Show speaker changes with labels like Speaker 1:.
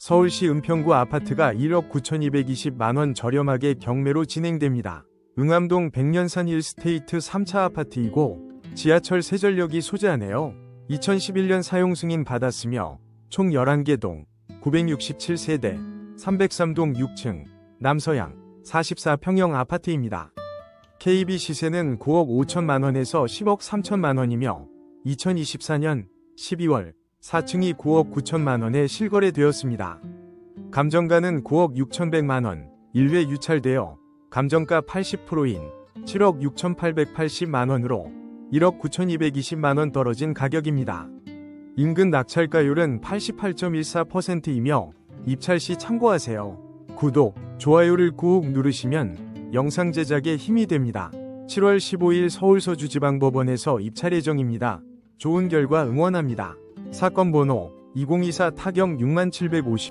Speaker 1: 서울시 은평구 아파트가 1억 9,220만원 저렴하게 경매로 진행됩니다. 응암동 백년산 1스테이트 3차 아파트이고 지하철 세전력이 소재하네요. 2011년 사용 승인 받았으며 총 11개 동, 967세대, 303동 6층, 남서양, 44평형 아파트입니다. KB 시세는 9억 5천만 원에서 10억 3천만 원이며 2024년 12월 4층이 9억 9천만 원에 실거래되었습니다. 감정가는 9억 6천백만 원, 1회 유찰되어 감정가 80%인 7억 6,880만 원으로 1억 9,220만 원 떨어진 가격입니다. 인근 낙찰가율은 88.14%이며 입찰 시 참고하세요. 구독, 좋아요를 꾹 누르시면 영상 제작에 힘이 됩니다. 7월 15일 서울서주지방법원에서 입찰 예정입니다. 좋은 결과 응원합니다. 사건 번호 2024 타경 6750